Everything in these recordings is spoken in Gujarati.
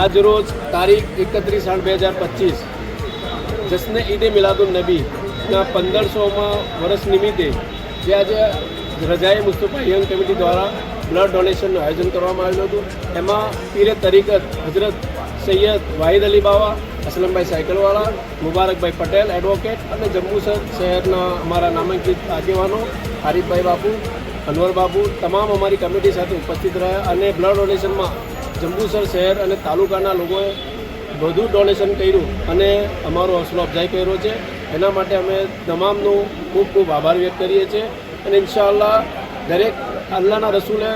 આજ રોજ તારીખ એકત્રીસ આઠ બે હજાર પચીસ, જશ્ન ઈદે મિલાદુલ નબીના પંદરસોમાં વર્ષ નિમિત્તે જે આજે રજાએ મુસ્તફા યંગ કમિટી દ્વારા બ્લડ ડોનેશનનું આયોજન કરવામાં આવેલું હતું. એમાં પીરે તરીકત હજરત સૈયદ વાહિદ અલી બાવા, અસલમભાઈ સાયકલવાળા, મુબારકભાઈ પટેલ, એડવોકેટ અને જંબુસર શહેરના અમારા નામાંકિત આગેવાનો આરીફભાઈ બાપુ અનવર બાબુ તમામ અમારી કમિટી સાથે ઉપસ્થિત રહ્યા અને બ્લડ ડોનેશનમાં જંબુસર શહેર અને તાલુકાના લોકોએ વધુ ડોનેશન કર્યું અને અમારો હૌસલો અફજાઈ કર્યો છે. એના માટે અમે તમામનો ખૂબ ખૂબ આભાર વ્યક્ત કરીએ છીએ અને ઇન્શાલ્લાહ દરેક અલ્લાહના રસૂલે,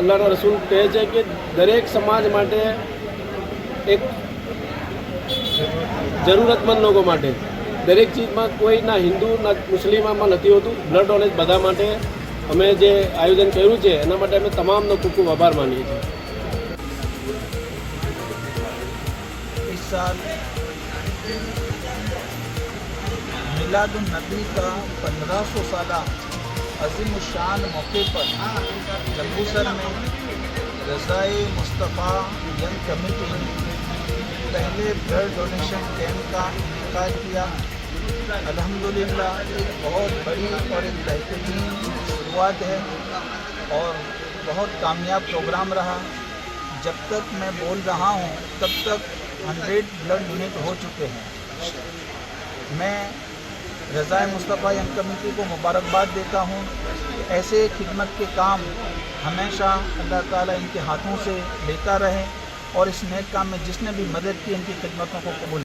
અલ્લાહના રસૂલ કહે છે કે દરેક સમાજ માટે એક જરૂરતમંદ લોકો માટે. દરેક ચીજમાં કોઈ ના હિન્દુ, ના મુસ્લિમમાં નથી હોતું. બ્લડ ડોનેટ બધા માટે અમે જે આયોજન કર્યું છે એના માટે અમે તમામનો ખૂબ ખૂબ આભાર માનીએ છીએ इस साल मिलादुन नबी का पंद्रह सौ साल अजीम शान मौके पर जम्बूसर में रज़ाए मुस्तफ़ा यंग कमेटी पहले ब्लड डोनेशन कैंप का इनका किया अल्हम्दुलिल्लाह एक बहुत बड़ी और एक बेहतरीन शुरुआत है और बहुत कामयाब प्रोग्राम रहा। जब तक मैं बोल रहा हूँ, तब तक 100 ब्लड यूनिट हो चुके हैं। मैं रज़ाए मुस्तफ़ा यंग कमेटी को मुबारकबाद देता हूँ। ऐसे खिदमत के काम हमेशा अल्लाह ताला इनके हाथों से लेता रहे और इस नेक काम में जिसने भी मदद की, इनकी खिदमतों को कबूल